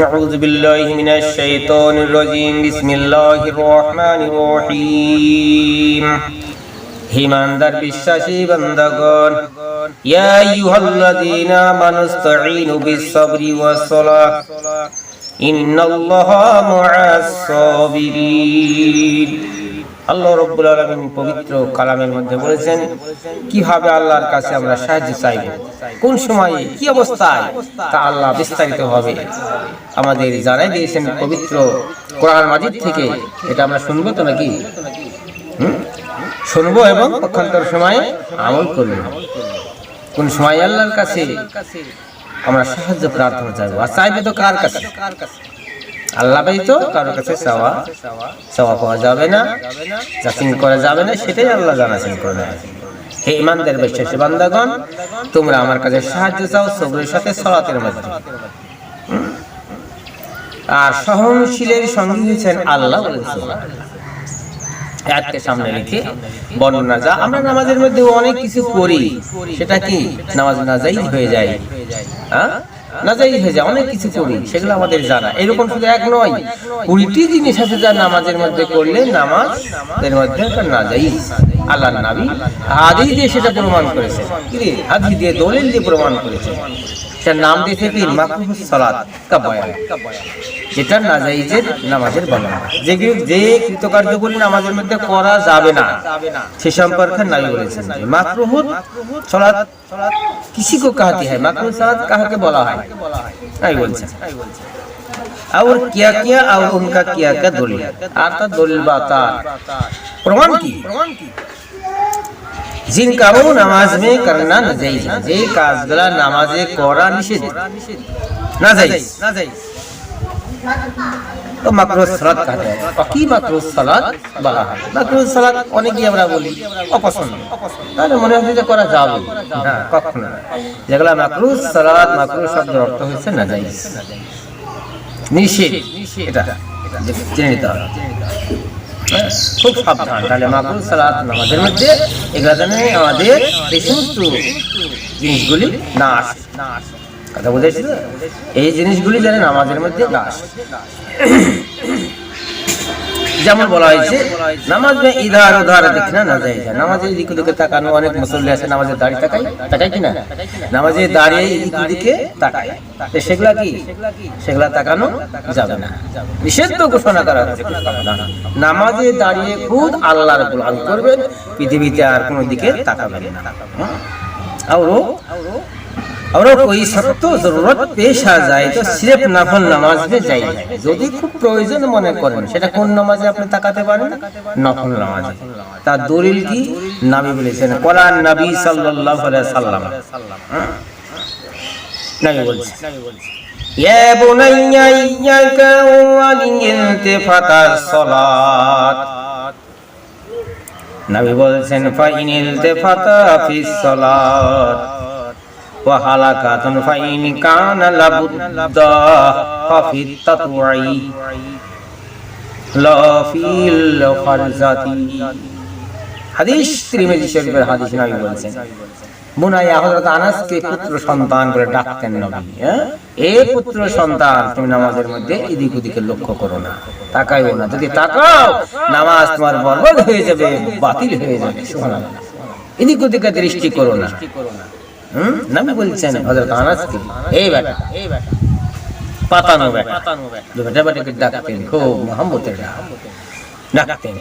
أعوذ بالله من الشيطان الرجيم بسم الله الرحمن الرحيم হিমানদার বিশ্বাসী বান্দাগণ ইয়া আইয়ুহাল্লাযীনা আমানুস্তাঈনু বিস-সাবরি ওয়াস-সালাহ ইন্নাল্লাহা মা'আস সাবিরিন আল্লাহ রব্বুল আলামিন পবিত্র কালামের মধ্যে বলেছেন, কীভাবে আল্লাহর কাছে আমরা সাহায্য চাইব? কোন সময়ে কি অবস্থায়? তা আল্লাহ বিস্তারিত হবে আমাদের জানাই দিয়েছেন পবিত্র কোরআন মাজিদ থেকে। এটা আমরা শুনব তো নাকি? শুনব এবং পক্ষান্তর সময়ে আমল করব। কোন সময় আল্লাহর কাছে আমরা সাহায্য প্রার্থনা চাইব? আর চাইবে তো কার কাছে? আল্লাহ ব্যতীত কারোর কাছে চাওয়া চাওয়া পাওয়া যাবে না যাচিন করা যাবে না, সেটাই আল্লাহ জানাছেন করে না হে ইমানদের বিশ্বাসী বান্দাগণ, তোমরা আমার কাছে সাহায্য চাও সবরের সাথে সলাতের মধ্যে। আর সহনশীলের সঙ্গী হয়েছেন আল্লাহ আয়াতকে সামনে রেখে বর্ণনা যা আমরা নামাজের মধ্যে অনেক কিছু করি, সেটা কি? নামাজ নাজাইজ হয়ে যায়। হ্যাঁ? নাজাইজ হয়ে যায়, অনেক কিছু করি, সেগুলো আমাদের জানা। এরকম শুধু এক নয় কুড়িটি জিনিস আছে যা নামাজের মধ্যে করলে নামাজ এর মধ্যে নাজাইজ। আল্লাহ নাবি হাদিস দিয়ে সেটা প্রমাণ করেছে? হাদিস দিয়ে দলিল দিয়ে প্রমাণ করেছে। সে নাম দিয়েছে কি? মাকরুহ সালাত কা বয়ান যেটা নাজাইজের নামাজের বর্ণনা যে যে কৃতকার্যকরী নামাজের মধ্যে করা যাবে না সে সম্পর্কে নাবি বলেছেন যে মাকরুহুত সালাত किसी को कहती है माकरूह सालात কাহাকে বলা হয় তাই বলছেন और क्या किया और उनका क्या क्या दलील আর তার দলিল বা তার প্রমাণ কি জিন কামও নামাজ মে করনা নাজাইজ है যে কাজগুলা নামাজে করা নিষেধ না যাইজ না যাইজ তো মাকরুহ সালাত কাকে কি সালাত বলা হয় অনেকেই আমরা বলি অপছন্দ। তাহলে মনে হচ্ছে যে করা যাবে। না, কখনো যেগুলা মাকরুহ সালাত মাকরুহ শব্দের অর্থ হচ্ছে না যাইজ নিষেধ। এটা জেনে নিতে হবে। খুব সাবধান। তাহলে নামাজের মধ্যে এগুলা আমাদের এই সমস্ত জিনিসগুলি না আসে না আসে। কথা বুঝেছি তো? এই জিনিসগুলি যেন নামাজের মধ্যে না যেমন বলা হয়েছে, নামাজ মে ইধার উধার দেখনা না যায় নামাজের দিকে দিকে তাকানো, অনেক মুসল্লি আছে নামাজের দাড়ি তাকাই তাকাই কিনা? নামাজে দাঁড়িয়ে এদিক দিকে তাকায়। সেগুলা কি? সেগুলা তাকানো যাবে না। নিষিদ্ধ ঘোষণা করা হয়েছে নামাজে দাঁড়িয়ে খুদ আল্লাহর গোলামি করবেন, পৃথিবীতে আর কোনো দিকে তাকাবেন না। और और कोई सख्त जरूरत पेश आ जाए तो सिर्फ নফল নামাজ में जाइए যদি খুব প্রয়োজন মনে করেন সেটা কোন নামাজে আপনি তাকাতে পারেন নফল নামাজে তার দলিল কি নবী বলেছেন কোরআন নবী সাল্লাল্লাহু আলাইহি সাল্লাম হ্যাঁ? নবী বলছেন ইয়া বুনাইয়া ইয়াকা ওয়ালিলতিফাতা সালাত নবী বলছেন ফাইনিল তেফাতা ফিস সালাত কানা লাবুদ্দা ফাফিত তাতওয়াই লা ফিল হাদিস তিরমিজি শরীফের হাদিস নবী বলছেন হযরত আনাসকে পুত্র সন্তান করে ডাকতেন নবী হ্যাঁ? এ পুত্র সন্তান তুমি নামাজের মধ্যে এদিক ওদিকে লক্ষ্য করো না, তাকাইও না। যদি তাকাও, নামাজ তোমার বরবাদ হয়ে যাবে, বাতিল হয়ে যাবে, সুবহানাল্লাহ। এদিক ওদিকে দৃষ্টি করো না। হুম নবী বলছেন হযরত আনাসকে এই বেটা এই বেটা। পাতানো বেটা। দু বেটা। বেটাকে ডাকতেন খুব মোহাম্মতের ডাক। ডাকতেন।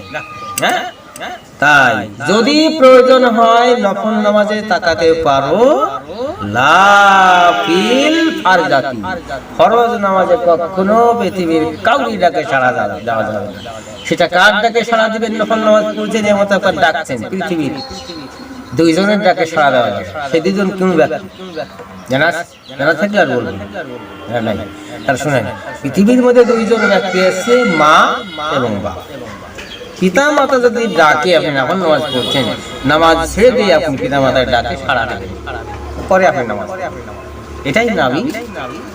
হ্যাঁ? তাই যদি প্রয়োজন হয় নফল নামাজে তাকাতে পারো। লাফিল ফারজাতি। ফরজ নামাজে কখনো পৃথিবীর কাউরি ডাকে সাড়া দেওয়া যাবে সেটা কার ডাকে সাড়া দিবেন নফল নামাজ? পড়ছে আপনার ডাকছেন পৃথিবীর। দুইজনের ডাকে সাড়া দেওয়া যায় সেই দুইজন কোন ব্যক্তি? জানা জানা থাকলে আর নাই। তার শুনেন, পৃথিবীর মধ্যে দুইজন ব্যক্তি আছে, মা এবং বাবা পিতা মাতা যদি ডাকে, আপনি এখন নামাজ পড়ছেন, নামাজ ছেড়ে দিয়ে আপনি পিতা মাতার ডাকে সাড়া দেবেন। পরে আপনি নামাজ। এটাই নাবি,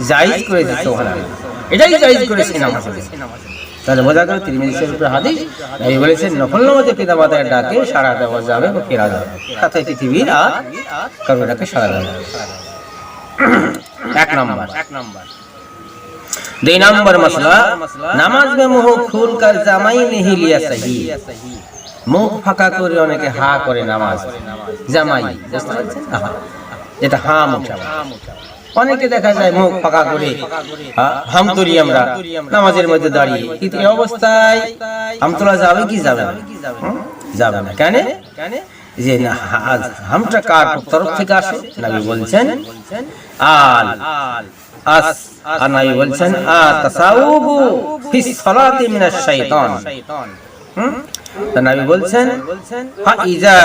জায়েজ করেছে সোহানা এটাই জায়েজ করেছে নামাজ। তাহলে বোঝা গেল তিরমিজি শরীফের হাদিস। নবী বলেছেন, নফল নামাজে পিতা মাতার ডাকে, সারা দেওয়া যাবে বা ফেরা যাবে। তাতে পৃথিবীর আর কারও ডাকে সারা দেওয়া এক নম্বর এক নম্বর। দুই নম্বর মশলা, নামাজ মে মুহ খুল কার জামাই নেহি লিয়া সহি। মুখ ফাঁকা করে অনেকে হা করে নামাজ। জামাই যেটা হা মুখ অনেকে দেখা যায় মুখ ফাঁকা করে হাম তুলি আমরা, নামাজের মধ্যে দাঁড়িয়ে। কিন্তু এই অবস্থায় হাম তোলা যাবে কি যাবে না? যাবে না। কেন? যে হামটা কার তরফ থেকে আসে? নবী বলছেন, আল, আস, আর নবী বলছেন আ তাসাউবু ফি সালাতি মিনাশ শাইতান? তো নবী বলছেন হা ইজা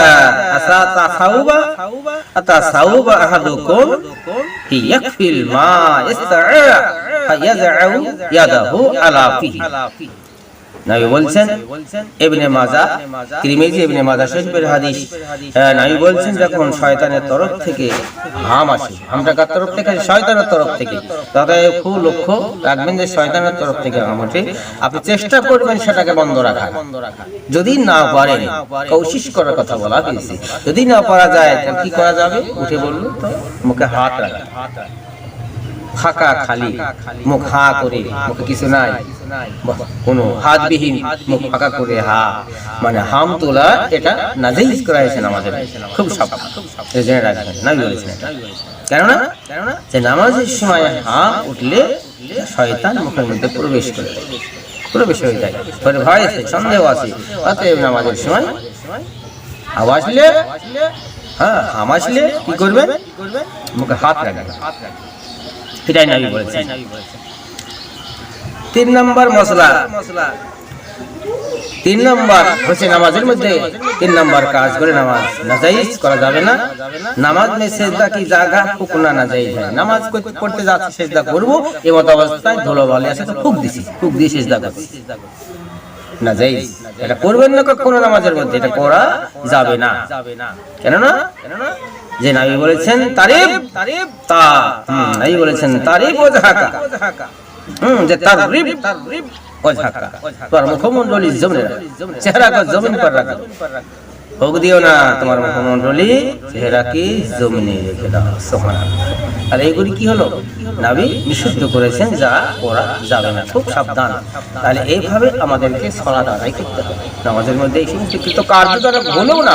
আসা তাসাউবা আতা সাউবা আহাদুকুম হি ইয়াকফিল মা ইস্তাআ ফায়াজআউ ইয়াদাহু আলা ফিহি নবী বলছেন, ইবনে মাজা, তিরমিজি ইবনে মাজা, শরীফের হাদিস নবী বলছেন যখন শয়তানের তরফ থেকে হাম আসে হামটা কার তরফ থেকে? শয়তানের তরফ থেকে। তাতে খুব লক্ষ্য রাখবেন যে শয়তানের তরফ থেকে হাম ওঠে। আপনি চেষ্টা করবেন সেটাকে বন্ধ রাখা যদি না পারেন কৌশিস করার কথা বলা হয়েছে। যদি না পারা যায়, তাহলে কি করা যাবে? উঠে বলল, তো মুখে হাত রাখা। ফাঁকা খালি, মুখ হা করে, মুখে কিছু নাই। কোনো হাতবিহীন মুখ ফাঁকা করে, হা। মানে হাম তোলা এটা নাজাইজ করা হয়েছে নামাজের খুব সাবধান জেনে রাখবেন বলেছেন কেননা, যে নামাজের সময় হা উঠলে শয়তান মুখের মধ্যে প্রবেশ করে। প্রবেশ হয়ে যায়। ভয় আছে, সন্দেহ আছে। অতএব নামাজের সময় আওয়াজ আসলে হ্যাঁ হাম আসলে কি করবেন? মুখে হাত রাখবেন। এটাই নবী বলেছেন তিন নম্বর মশলা। তিন নম্বর হচ্ছে নামাজের মধ্যে। তিন নম্বর কাজ করে নামাজ। নাজাইজ করা যাবে না। নামাজ মে সেজদা কি জায়গা ফুকনা নাজাইজ হয়। নামাজ করতে- যাচ্ছি সেজদা করব। এই মত অবস্থায় ধুলো বলে আছে তো ফুক দিছি। ফুক দিয়ে সেজদা করছি। নাজাইজ। এটা করবেন না কোনো নামাজের মধ্যে? এটা করা যাবে না। কেননা? যে নাবি বলেছেন তারিফ তারিফ তা হুম, নাবি বলেছেন তারিফ ও জাহাকা হুম যে তারিফ তারিফ ও জাহাকা তোর মুখমণ্ডলী জমিনে চেহারা কো জমিন পর রাখো। হোক দিও না তোমার মুখমণ্ডলী চেহারাকে জমিনে রেখে দাও, সুবহানাল্লাহ। আর এইগুলি কি হলো? নাবি নিষিদ্ধ করেছেন, যা করা যাবে না, খুব সাবধান। তাহলে এইভাবে আমাদেরকে সলাদ আদায় করতে হবে। নামাজের মধ্যে এই সমস্ত কৃত কার্য দ্বারা ভুলেও না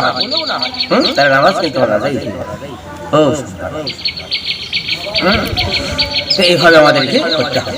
হুম? তাহলে নামাজ কিন্তু করা যায় হুম? তো এইভাবে আমাদেরকে করতে হবে।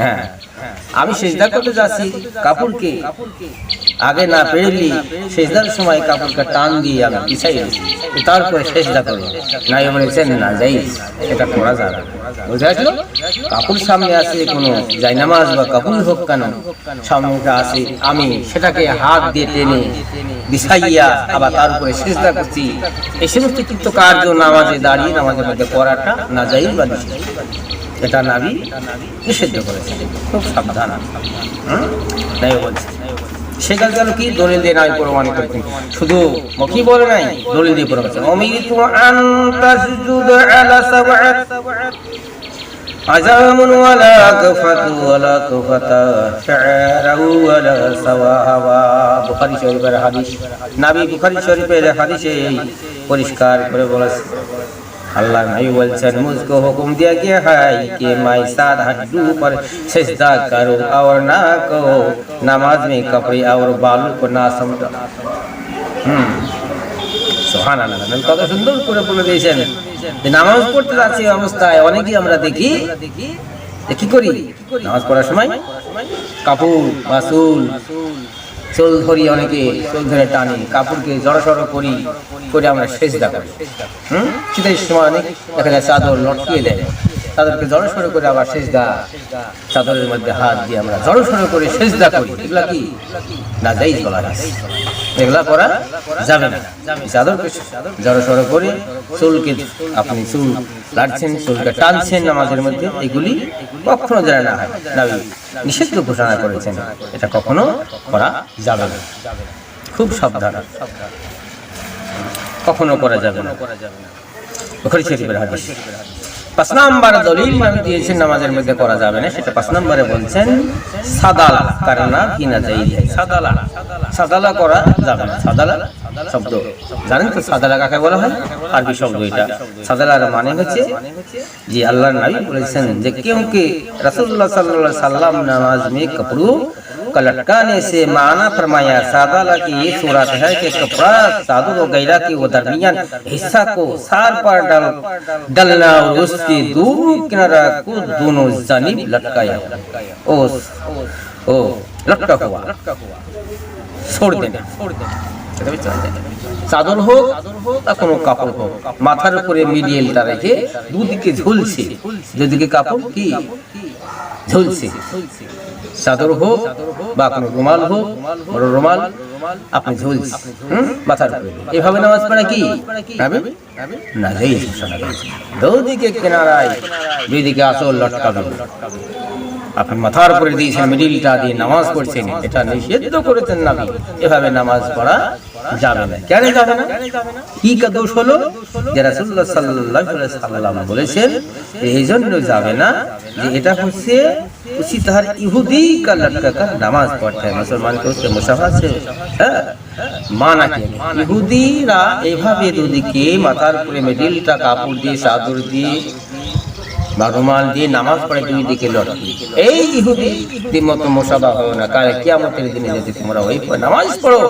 হ্যাঁ। আমি সেজদা করতে যাচ্ছি কাপড়কে আগে না পেরেলি, সেজদার সময় কাপড়কে টান দিয়ে আমি পিছাই তারপরে সেজদা করব। না বলেছেন না যাই। এটা করা যাবে। বুঝে কাপড় সামনে আছে কোনো জায়নামাজ বা কাপড় হোক কেন? সামনেটা আছে আমি সেটাকে হাত দিয়ে টেনে বিছাইয়া আবার তার উপরে সেজদা করছি। এই সমস্ত কৃত্য কার্য নামাজে দাঁড়িয়ে নামাজের মধ্যে করাটা না যাই বা। এটা নাবি নিষিদ্ধ করেছে খুব সাবধান হুম? তাই বলছে সে কাজ গেল কি দলিল দিয়ে নাই প্রমাণ করতেন শুধু কি বলে নাই দলিল দিয়ে প্রমাণ করছেন অমিতু আন তাসজুদ আলা সাবআত عزام ولا كفة ولا كفة شعر ولا سواوا বুখারী শরীফের হাদিস নবী বুখারী শরীফের হাদিসে পরিষ্কার করে বলেছে আল্লাহ नहीं বলছেন মুজকো হুকুম দিয়া गया হাই কে মাই सात हड्डू पर सजदा करो और ना कहो नमाज में कपड़े और बालू को ना समझो সোহান কত সুন্দর করে বলে দিয়েছেন। নামাজ পড়তে যাচ্ছি অবস্থায়, অনেকেই আমরা দেখি কি করি? নামাজ পড়ার সময় কাপড়, বাসুল চুল ধরি অনেকে চোল ধরে টানি, কাপড়কে জড়সড় করি, করে আমরা সেজদা করি। হুম? শীতের সময় অনেক দেখা যায় চাদর লটকিয়ে দেয়। তাদেরকে জড়সড় করে আবার সেজদা, চাদরের মধ্যে হাত দিয়ে আমরা জড়সড় করে সেজদা করি। এগুলা কি? না যাই বলা এগুলা করা যাবে না। চাদরকে জড়সড় করে চুলকে আপনি চুল লাড়ছেন চুলকে টানছেন নামাজের মধ্যে, এগুলি কখনো যেন না। হয় নিষিদ্ধ ঘোষণা করেছেন। এটা কখনো করা যাবে না। খুব সাবধান। কখনো করা যাবে না। বুখারী শরীফের হাদিস। পাঁচ নাম্বার দলিল আমি দিয়েছি নামাজের মধ্যে করা যাবে না, সেটা পাঁচ নাম্বারে বলছেন, সাদালা, কারণা কিনা যাই সাদালা সাদালা করা যাবে না। সাদালা শব্দ। জানেন তো সাদালা কাকে বলা হয়? আরবি শব্দ এটা। সাদালার মানে হচ্ছে যে আল্লাহর নবী বলেছেন যে কেউ কে রাসূলুল্লাহ সাল্লাল্লাহু সাল্লাম নামাজ মে কপড়ো کلٹکانے سے معنی فرمایا سادالہ کی یہ صورت ہے کہ کپڑا سادر وغیرہ کی وہ درمیان حصہ کو سار پر ڈلنا اور اس کے دونوں کنارہ کو دونوں جانب لٹکایا او لٹکا ہوا۔ چھوڑ دینا۔ চাদর হোক বা কোনো কাপড় হোক, মাথার উপরে মিডিয়েলটা রেখে দুদিকে ঝুলছে। দুদিকে কাপড় কি? ঝুলছে। চাদর হোক বা কোনো রুমাল হোক, বড় রুমাল, আপনি ঝুলছে মাথার উপরে। এভাবে নামাজ পড়া কি? না। দুদিকে কেনারায়, দুই দিকে আসল লটকাবে আপনি মাথার উপরে দিয়েছেন মিডিলটা দিয়ে নামাজ পড়ছেন এটা নিষিদ্ধ করেছেন না এভাবে নামাজ পড়া যাবে না কেন যাবে না কি কা দোষ হলো যে রাসূলুল্লাহ সাল্লাল্লাহু আলাইহি সাল্লাম বলেছেন যে এই জন্য যাবে না যে এটা হচ্ছে উসি তাহার ইহুদি কা লটকা কা নামাজ পড়তে হয় মুসলমান কে उसके মুসাফা আছে হ্যাঁ মানা কি ইহুদিরা এভাবে দুদিকে মাথার উপরে মিডিলটা কাপড় দিয়ে চাদর দিয়ে বা রুমাল দিয়ে নামাজ পড়ে দুই দিকে লটকি এই ইহুদি মতো মোসাবা হও না কালে কিয়ামতের দিনে যদি তোমরা ওই নামাজ পড়ো,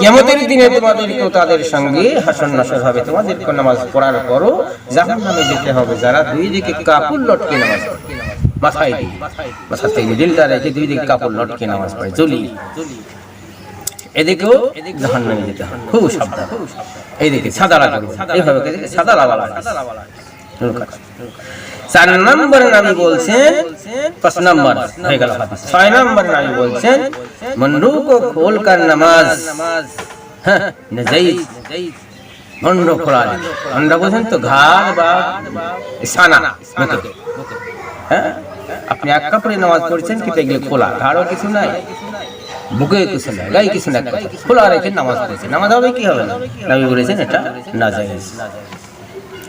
কিয়ামতের দিনে তোমাদেরকেও তাদের সঙ্গে হাসন নাসর হবে। তোমাদেরকে নামাজ পড়ার পরও জাহান নামে যেতে হবে। যারা দুই দিকে কাপড় লটকে নামাজ পড়ে। মাথায় দিয়ে। মাথার থেকে মিডিলটা রেখে দুই দিকে কাপড় লটকে নামাজ পড়ে। জলি এদিকেও জাহান নামে যেতে হবে। খুব সাবধান। এইদিকে সাদালা করবে এইভাবে সাদালা বলা হয়। চার নম্বর নামি বলছেন পাঁচ নম্বর, হয়ে গেল ছয় নম্বর নামি বলছেন মন্ডু কো খোল কর নামাজ। হ্যাঁ মন্ড খোলা মন্ডা বলছেন তো ঘাড় বা সানা হ্যাঁ আপনি এক কাপড়ে নামাজ পড়ছেন, কিন্তু এগুলো খোলা। ঘাড়ও কিছু নাই বুকে কিছু নাই, গায়ে কিছু নাই। খোলা রেখে নামাজ পড়ছেন। নামাজ হবে কি হবে না? বলেছেন এটা না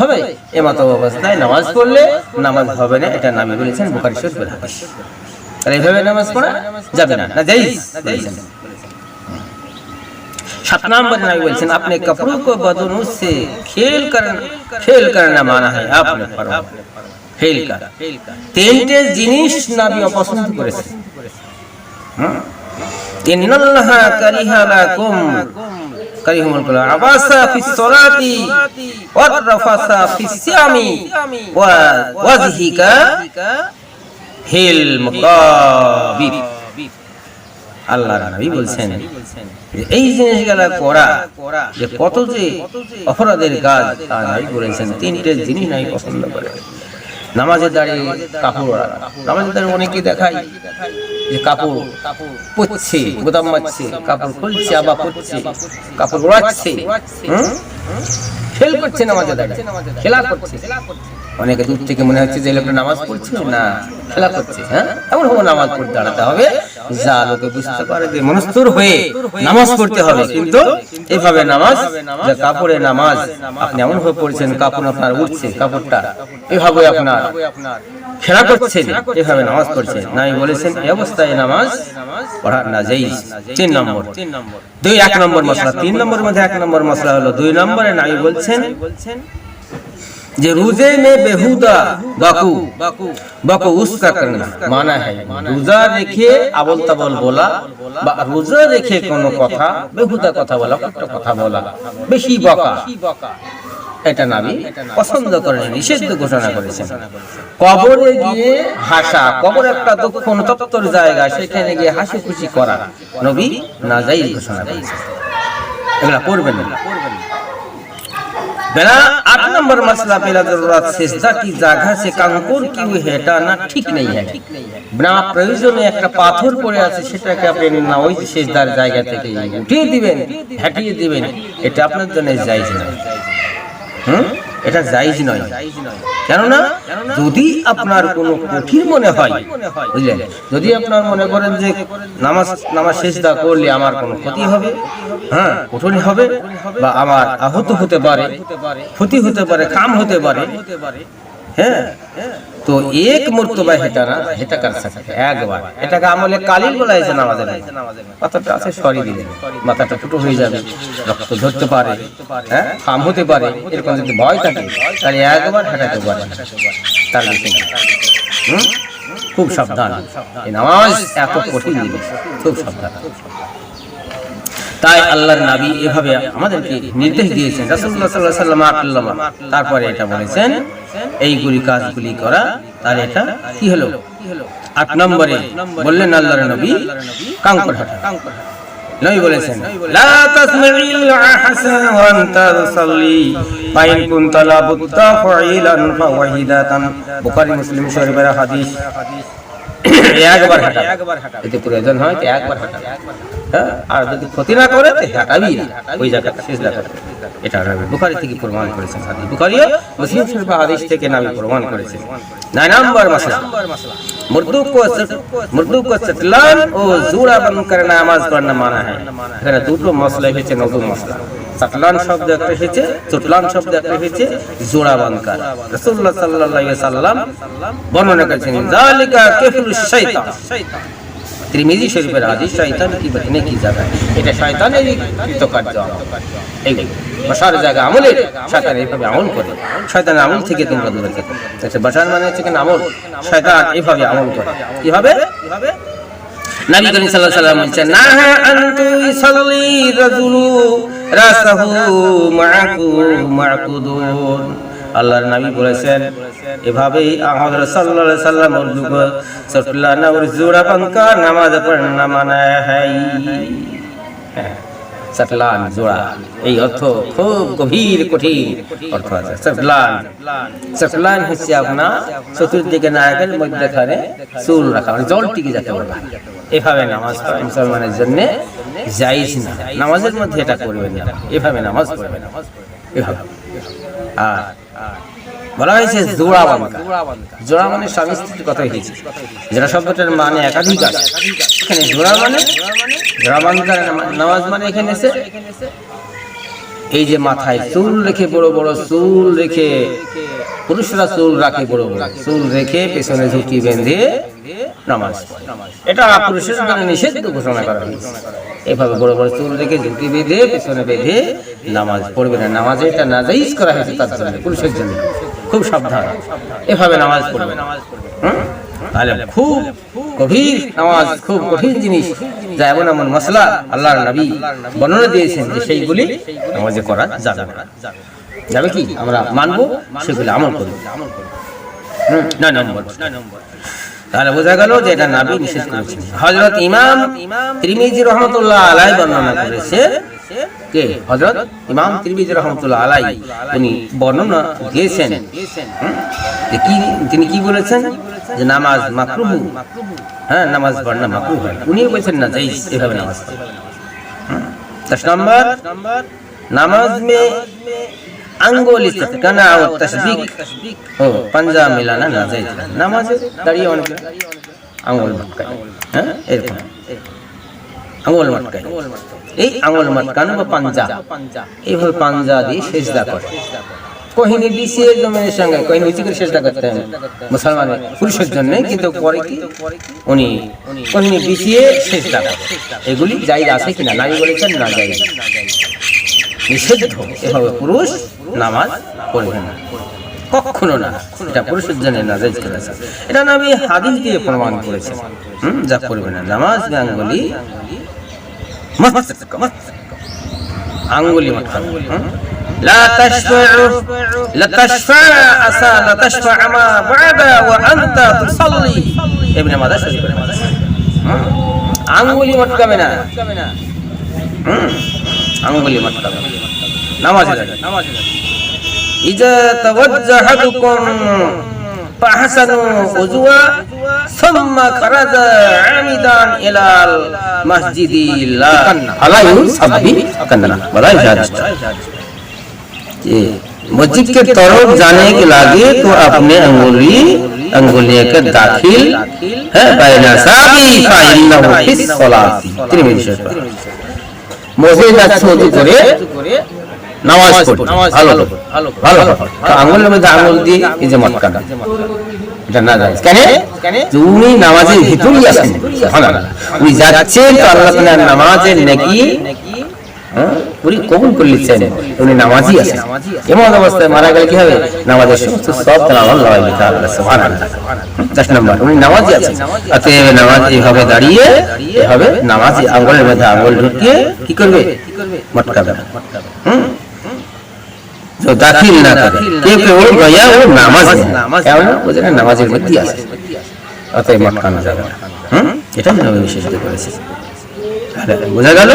হবে। এমাত অবস্থায় নামাজ পড়লে নামাজ হবে না, এটা নামে বলেছেন বোকারেশ্বর আর এইভাবে নামাজ পড়া যাবে না না যাই সাত নম্বর আপনি কাপড় কো বদন সে খেল খেল করনা মানা হয় আপনি পড়ো তিনটে জিনিস নবী অপছন্দ করেছেন ইন্নাল্লাহা কারিহা লাকুম কারিহুমুল কালাম আবাসা ফিস ওয়া রাফাসা ফিস সিয়ামি ওয়া ওয়াজহিকা হিল আল্লাহর নবী বলছেন যে এই জিনিসগুলা করা, যে কত যে অপরাধের কাজ তা নবী বলেছেন তিনটে জিনিস নাই পছন্দ করে নামাজের দাঁড়িয়ে কাপড় ওড়া নামাজের দাঁড়িয়ে অনেকে দেখায় যে কাপড় পরছে গোদাম মারছে কাপড় খুলছে আবার পরছে কাপড় ওড়াচ্ছে? খেল করছে। নামাজে দাঁড়িয়ে খেলা করছে। অনেকে দূর থেকে মনে হচ্ছে যে লোকটা নামাজ পড়ছে না, খেলা করছে হ্যাঁ? এমন ভাবে নামাজ পড়তে দাঁড়াতে হবে। যা লোকে বুঝতে পারে যে মনস্থুর হয়ে নামাজ পড়তে হবে, কিন্তু এভাবে নামাজ, যে কাপড়ে নামাজ, আপনি এমন ভাবে পড়ছেন, কাপড় আপনার উঠছে কাপড়টা, এভাবে আপনার খেলা করছেন, এভাবে নামাজ পড়ছেন। নাই বলেছেন, এই অবস্থায় নামাজ পড়া না, যাই তিন নম্বর। দুই, এক নম্বর মশলা। তিন নম্বর মধ্যে এক নম্বর মশলা হলো দুই নম্বরে নাই বলছেন যে রোজে মে বেহুদা বাকু। বাকু বাকু উসকা করনা। মানা है রোজা রেখে আবল তাবল বলা বা রোজা রেখে কোন কথা, বেহুদা কথা বলা কত কথা বলা, বেশি বকা। এটা নাবি পছন্দ করে নিষিদ্ধ ঘোষণা করেছে কবরে গিয়ে হাসা, কবর একটা দুঃখ অনুতপ্তর জায়গা, সেখানে গিয়ে হাসি খুশি করা। নবী নাজাইজ ঘোষণা করেছে এগুলা করবেন না। बिना आठ नंबर मसला पहला जरूरत सिजदा की जगह से कंकुर की हुई हटाना ঠিক নেই है বিনা প্রয়োজনে একটা পাথর পড়ে আছে সেটাকে আপনি না ওই সিজদার জায়গা থেকে উঠিয়ে দিবেন হটিয়ে দিবেন এটা আপনার জন্য জায়েজ নয় হুম এটা জাইজ নয়। কেননা, যদি আপনার কোনো কঠিন মনে হয়, বুঝলেন? যদি আপনার মনে করেন যে নামাজ নামাজ শেষদা করলে আমার কোনো ক্ষতি হবে হ্যাঁ কঠিন হবে, বা আমার আহত হতে পারে, ক্ষতি হতে পারে, কাম হতে পারে হ্যাঁ তো এক মর্তবা হেটা না হেটা কার সাথে, একবার। এটাকে আমলে কালিল বলা হয়েছে নামাজের মাথাটা আছে সরি দিলে। মাথাটা ফুটো হয়ে যাবে। রক্ত ধরতে পারে হ্যাঁ? কাম হতে পারে। এরকম যদি ভয় থাকে, তাহলে একবার হেঁটাতে পারে। তার বেশি হুম? খুব সাবধান। এই নামাজ এত কঠিন জিনিস। খুব সাবধান। তাই আল্লাহর নবী এভাবে আমাদেরকে নির্দেশ দিয়েছেন। রাসূলুল্লাহ সাল্লাল্লাহু আলাইহি সাল্লাম আল্লাহ তারপরে এটা বলেছেন এইগুলি কাজগুলি করা তার এটা কি হলো? আট নম্বরে বললেন আল্লাহর নবী কাঙ্কর হাঁটা নবী বলেছেন লা তাসমিল আহসা ওয়া আনতা তুসাল্লি ফাইন কুনতা লা বুদ্দা ফাইলান ফাওয়াহিদাতান। বুখারী মুসলিম শরীফের হাদিস। একবার হাঁটা যদি প্রয়োজন হয় তো একবার হাঁটা হ্যাঁ আর যদি ক্ষতি না করে তো হাঁটাবি ওই জায়গাটা শেষ জায়গাটা। এটা বুখারী থেকে প্রমাণ করেছেন হাদিস বুখারীও মুসলিম শরীফ আদেশ থেকে নামে প্রমাণ করেছেন। নয় নম্বর মাসলা मुर्दू को মুর্দু को चटलान ও জুড়া বন্ধ করে নামাজ পড়না মানা হয় এখানে দুটো মশলা এসেছে নতুন মশলা চাটলান শব্দ একটা এসেছে চটলান শব্দ একটা এসেছে জোড়া বন্ধ করা রাসূলুল্লাহ সাল্লাল্লাহু আলাইহি সাল্লাম বর্ণনা করেছেন জালিকা কাফলু শাইতান ত্রিমিজি শরীফের হাদিস, শয়তান কি কি জায়গা এটা শয়তানেরই কৃতকার্য বসার জায়গা আমলের, শয়তান এইভাবে আমল করে। শয়তান আমল থেকে তোমরা দূরে থাকো। আচ্ছা বসার মানে হচ্ছে কেন আমল? শয়তান এইভাবে আমল করে। কীভাবে? নবী করিম সাল্লাল্লাহু আলাইহি সাল্লাম বলছেন, নাহা আনতু ইসাল্লি রাসাহু মাআকু মাআকুদুন আল্লাহর নবী বলেছেন। এভাবেই আমাদের সাল্লাহ সাল্লাম নামাজ পড়েন মানে হ্যাঁ সটলান এই অর্থ খুব গভীর, কঠিন অর্থ আছে। সটলান সটলান হচ্ছে আপনার চতুর্দিকে নায়কের মধ্যখানে চুল রাখা মানে জল টিকে যাতে বলা। এভাবে নামাজ পড়া। মুসলমানের জন্য জাইজ না। নামাজের মধ্যে এটা করবেন না। এভাবে নামাজ পড়বেন। আর বলা হয়েছে জোড়া বান্ধা জোড়া মানে স্বামী স্ত্রীর কথা হয়েছে। জোড়া শব্দটার মানে একাধিক এখানে জোড়া মানে জোড়া বান্ধা নামাজ মানে এখানে এসে এই যে মাথায় চুল রেখে, বড় বড় চুল রেখে পুরুষরা চুল রাখে বড় বড়। চুল রেখে পেছনে ঝুঁকি বেঁধে নামাজ। এটা পুরুষের জন্য নিষেধ ঘোষণা করা হয়েছে। এভাবে বড় বড় চুল রেখে ঝুঁকি বেঁধে, পেছনে বেঁধে নামাজ পড়বে না। নামাজে এটা নাজাইজ করা হয়েছে তার জন্য, পুরুষের জন্য। খুব সাবধান। এভাবে নামাজ পড়বে। হুম? তাহলে খুব গভীর নামাজ, খুব কঠিন জিনিস। যা এমন এমন মশলা আল্লাহর নবী বর্ণনা দিয়েছেন যে সেইগুলি নামাজে করা যাবে না। যাবে কি? আমরা মানবো সেগুলো আমল করব। নয় নম্বর তাহলে বোঝা গেল যে এটা নাবি বিশেষ করেছেন হজরত ইমাম ত্রিমিজি রহমতুল্লাহ আলাই বর্ণনা করেছে কে? হজরত ইমাম ত্রিমিজি রহমতুল্লাহ আলাই উনি বর্ণনা গিয়েছেন কি, তিনি কি বলেছেন? যে নামাজ মাকরুহু। হ্যাঁ নামাজ পড়না উনি বলছেন না যাই এভাবে নামাজ দশ নম্বর, নামাজ মে আঙ্গুল কানা ও তাসবিক। ও পাঞ্জা মিলানা না যাই নামাজে দাঁড়িয়ে অনেক আঙ্গুল মটকায়। হ্যাঁ এরকম। আঙ্গুল মটকায়। এই আঙ্গুল মটকানো বা পাঞ্জা এইভাবে পাঞ্জা দিয়ে সেজদা করে। কোহিনী দিছি একদমের সঙ্গে, কোহিনী জিকির চেষ্টা করতেন মুসলমানের পুরুষের জন্য কিন্তু পরে কি? উনি, কোহিনী বিছিয়ে চেষ্টা এগুলি যাই আছে কিনা? নারী বলেছেন না যাই নিষিদ্ধ। এভাবে পুরুষ নামাজ পড়বে না কখনো না এটা পুরুষের জন্য নাজাইজ করেছে এটা নবী হাদিস দিয়ে প্রমাণ করেছে হুম যা পড়বে না নামাজ আঙ্গুলি আঙ্গুলি মাথা لا تشفع لا تشفع عسى لا تشفع ما بعد وانت تصلي ابن ماذا شريف হুম? আঙ্গুলি মটকাবে না হুম? আঙ্গুলি মটকাবে না। نماز نماز اذا وضوء ثم خرج عمدا الى المسجد لا الا يسبح کننا بڑا اشارہ مسجد کے طرف جانے کے لاگے تو اپنے انگولی انگولیاں کا داخل ہے۔ بین ساقی فإنه في الصلاة۔ ترمذی شریف مسجد اچھوتی کرے নামাজ পড়তে ভালো ভালো আঙ্গুলের মধ্যে আঙ্গুল দিয়ে এই যে এটা না কেন? উনি নামাজের ভিতরেই আছেন। উনি যাচ্ছেন তো আল্লাহ নামাজের নেকি হ্যাঁ, উনি কবুল করে নিচ্ছেন। উনি নামাজি আছেন। এমন অবস্থায় মারা গেলে কি হবে? নামাজের সমস্ত সব তারা আল্লাহ লিখা দশ নম্বর। উনি নামাজি আছেন। অতএব নামাজ এইভাবে দাঁড়িয়ে এভাবে নামাজি আঙ্গুলের মধ্যে আঙ্গুল ঢুকিয়ে কি করবে? মটকাবে। হুম? जो दाखिल ना करे क्योंकि वो गया वो नामाज है কেমন বুঝে না নামাজের মধ্যে আছে অতএব মটকানো যাবে না হুম এটা নবী বিশেষ করে বলেছে তাহলে বোঝা গেল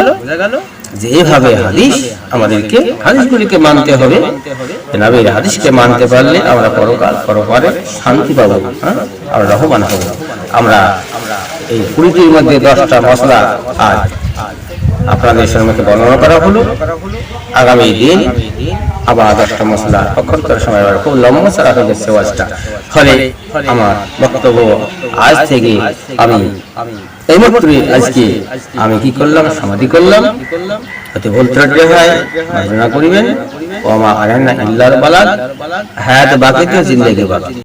যে এইভাবে হাদিস আমাদেরকে হাদিসগুলিকে মানতে হবে যে নবীর হাদিসকে মানতে পারলে আমরা পরকাল পরপারে শান্তি পাবো হ্যাঁ আমরা রহমান হব আমরা এই কুড়িটির মধ্যে দশটা মশলা আজ আপনাদের সম্মুখে বর্ণনা করা হলো আগামী দিন আবার দশটা মশলা অক্ষর সময় আবার খুব লম্বা সারা হয়ে গেছে ওয়াজটা। ফলে আমার বক্তব্য আজ থেকে আমি এই মাত্রই আজকে আমি কি করলাম, সমাধি করলাম। হতে ভুল ত্রুটি হয় মার্জনা করিবেন। ও আমার আলাইনা হ্যাঁ বালাগ হায়াত বাকিতে জিন্দেগি বাকি